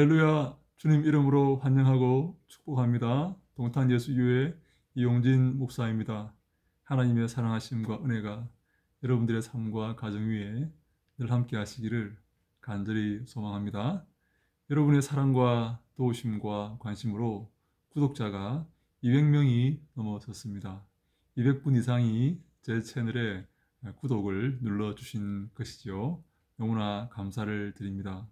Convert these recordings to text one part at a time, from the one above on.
할렐루야 주님 이름으로 환영하고 축복합니다. 동탄 예수교회 이용진 목사입니다. 하나님의 사랑하심과 은혜가 여러분들의 삶과 가정 위에 늘 함께 하시기를 간절히 소망합니다. 여러분의 사랑과 도우심과 관심으로 구독자가 200명이 넘어섰습니다. 200분 이상이 제 채널에 구독을 눌러주신 것이죠. 너무나 감사를 드립니다.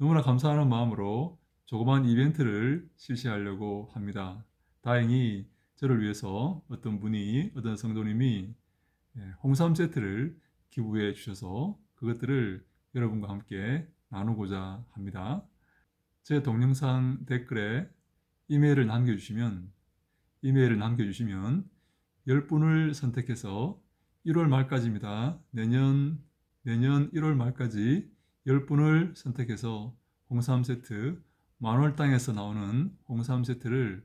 너무나 감사하는 마음으로 조그만 이벤트를 실시하려고 합니다. 다행히 저를 위해서 어떤 분이, 어떤 성도님이 예, 홍삼 세트를 기부해 주셔서 그것들을 여러분과 함께 나누고자 합니다. 제 동영상 댓글에 이메일을 남겨주시면, 이메일을 남겨주시면 10분을 선택해서 1월 말까지입니다. 내년, 내년 1월 말까지 10분을 선택해서 홍삼 세트, 만월 땅에서 나오는 홍삼 세트를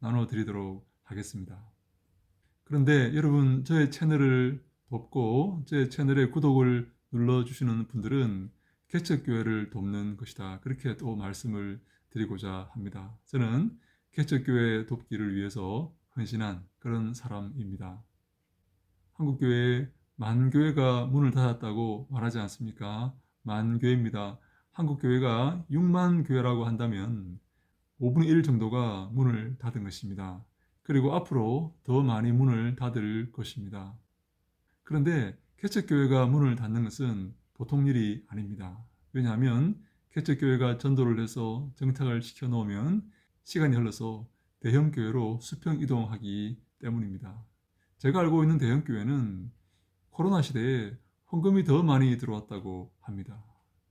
나눠 드리도록 하겠습니다. 그런데 여러분, 저의 채널을 돕고 제 채널에 구독을 눌러 주시는 분들은 개척 교회를 돕는 것이다. 그렇게 또 말씀을 드리고자 합니다. 저는 개척 교회 돕기를 위해서 헌신한 그런 사람입니다. 한국 교회 만 교회가 문을 닫았다고 말하지 않습니까? 만 교회입니다. 한국 교회가 6만 교회라고 한다면 5분의 1 정도가 문을 닫은 것입니다. 그리고 앞으로 더 많이 문을 닫을 것입니다. 그런데 개척교회가 문을 닫는 것은 보통 일이 아닙니다. 왜냐하면 개척교회가 전도를 해서 정착을 시켜 놓으면 시간이 흘러서 대형교회로 수평 이동하기 때문입니다. 제가 알고 있는 대형교회는 코로나 시대에 헌금이 더 많이 들어왔다고 합니다.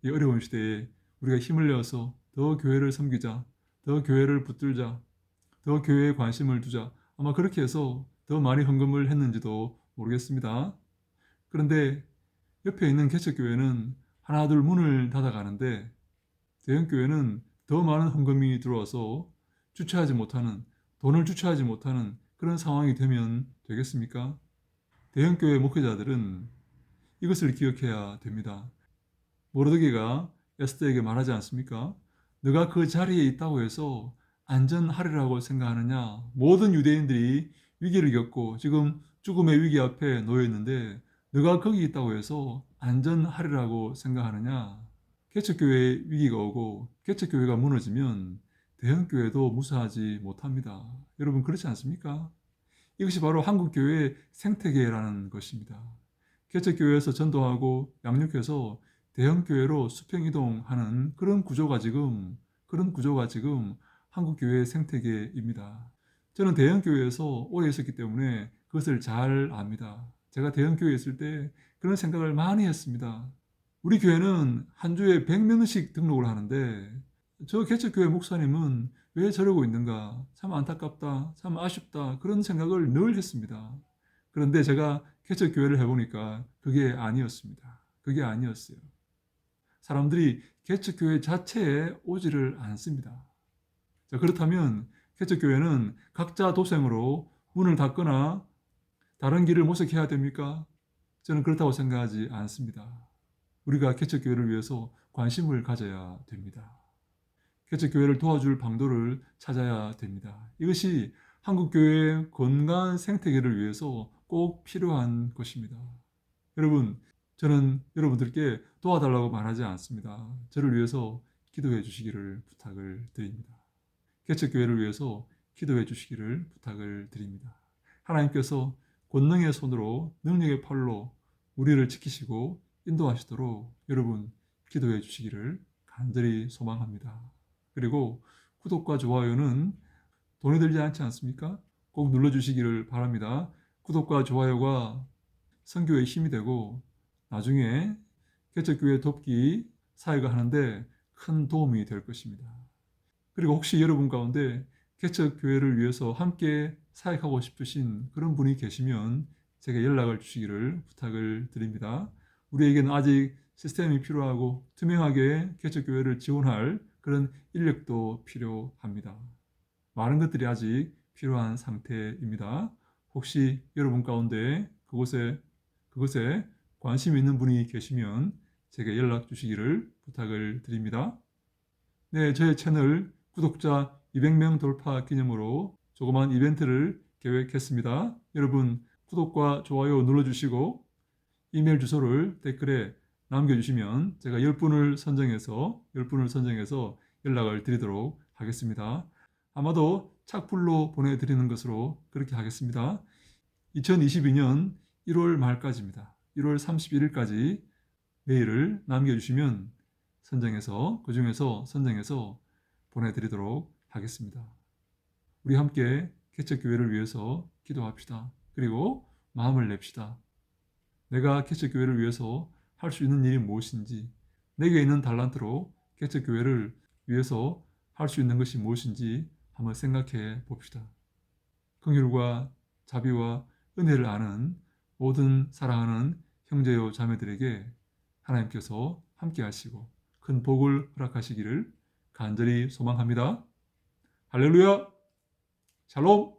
이 어려운 시대에 우리가 힘을 내어서 더 교회를 섬기자, 더 교회를 붙들자, 더 교회에 관심을 두자. 아마 그렇게 해서 더 많이 헌금을 했는지도 모르겠습니다. 그런데 옆에 있는 개척교회는 하나 둘 문을 닫아가는데 대형교회는 더 많은 헌금이 들어와서 주체하지 못하는 돈을 주체하지 못하는 그런 상황이 되면 되겠습니까? 대형교회 목회자들은 이것을 기억해야 됩니다. 모르드게가 에스더에게 말하지 않습니까? 너가 그 자리에 있다고 해서 안전하리라고 생각하느냐? 모든 유대인들이 위기를 겪고 지금 죽음의 위기 앞에 놓여 있는데 너가 거기 있다고 해서 안전하리라고 생각하느냐? 개척교회에 위기가 오고 개척교회가 무너지면 대형교회도 무사하지 못합니다. 여러분 그렇지 않습니까? 이것이 바로 한국교회의 생태계라는 것입니다. 개척교회에서 전도하고 양육해서 대형교회로 수평 이동하는 그런 구조가 지금 그런 구조가 지금 한국교회의 생태계입니다. 저는 대형교회에서 오래 있었기 때문에 그것을 잘 압니다. 제가 대형교회에 있을 때 그런 생각을 많이 했습니다. 우리 교회는 한 주에 100명씩 등록을 하는데 저 개척교회 목사님은 왜 저러고 있는가? 참 안타깝다. 참 아쉽다. 그런 생각을 늘 했습니다. 그런데 제가 개척교회를 해보니까 그게 아니었습니다. 그게 아니었어요. 사람들이 개척 교회 자체에 오지를 않습니다. 자, 그렇다면 개척 교회는 각자 도생으로 문을 닫거나 다른 길을 모색해야 됩니까? 저는 그렇다고 생각하지 않습니다. 우리가 개척 교회를 위해서 관심을 가져야 됩니다. 개척 교회를 도와줄 방도를 찾아야 됩니다. 이것이 한국 교회의 건강한 생태계를 위해서 꼭 필요한 것입니다. 여러분, 저는 여러분들께 도와달라고 말하지 않습니다. 저를 위해서 기도해 주시기를 부탁을 드립니다. 개척교회를 위해서 기도해 주시기를 부탁을 드립니다. 하나님께서 권능의 손으로 능력의 팔로 우리를 지키시고 인도하시도록 여러분 기도해 주시기를 간절히 소망합니다. 그리고 구독과 좋아요는 돈이 들지 않지 않습니까? 꼭 눌러주시기를 바랍니다. 구독과 좋아요가 선교에 힘이 되고 나중에 개척교회 돕기 사회가 하는데 큰 도움이 될 것입니다. 그리고 혹시 여러분 가운데 개척교회를 위해서 함께 사역하고 싶으신 그런 분이 계시면 제게 연락을 주시기를 부탁을 드립니다. 우리에게는 아직 시스템이 필요하고 투명하게 개척교회를 지원할 그런 인력도 필요합니다. 많은 것들이 아직 필요한 상태입니다. 혹시 여러분 가운데 그곳에 그것에 관심 있는 분이 계시면 제게 연락 주시기를 부탁을 드립니다. 네, 저희 채널 구독자 200명 돌파 기념으로 조그만 이벤트를 계획했습니다. 여러분 구독과 좋아요 눌러주시고 이메일 주소를 댓글에 남겨주시면 제가 10분을 선정해서 10분을 선정해서 연락을 드리도록 하겠습니다. 아마도 착불로 보내드리는 것으로 그렇게 하겠습니다. 2022년 1월 말까지입니다. 1월 31일까지 메일을 남겨주시면 선정해서 그 중에서 선정해서 보내드리도록 하겠습니다. 우리 함께 개척교회를 위해서 기도합시다. 그리고 마음을 냅시다. 내가 개척교회를 위해서 할 수 있는 일이 무엇인지, 내게 있는 달란트로 개척교회를 위해서 할 수 있는 것이 무엇인지 한번 생각해 봅시다. 긍휼과 자비와 은혜를 아는 모든 사랑하는 형제요 자매들에게 하나님께서 함께 하시고 큰 복을 허락하시기를 간절히 소망합니다. 할렐루야! 샬롬!